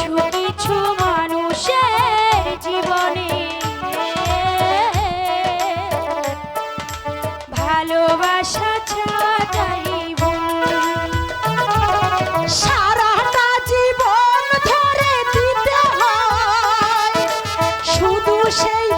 কিছু কিছু মানুষের জীবনে। ভালোবাসা ছাড়াই সারাটা জীবন ধরে দিতে শুধু সেই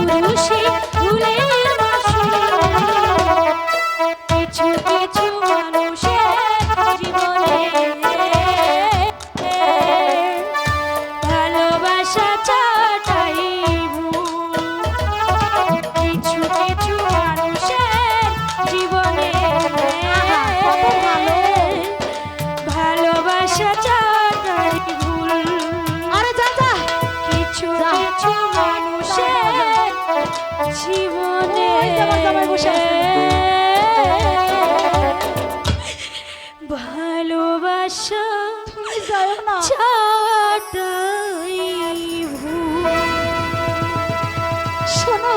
মানুষে জীবনে ভালোবাসা ছাটাই শোনো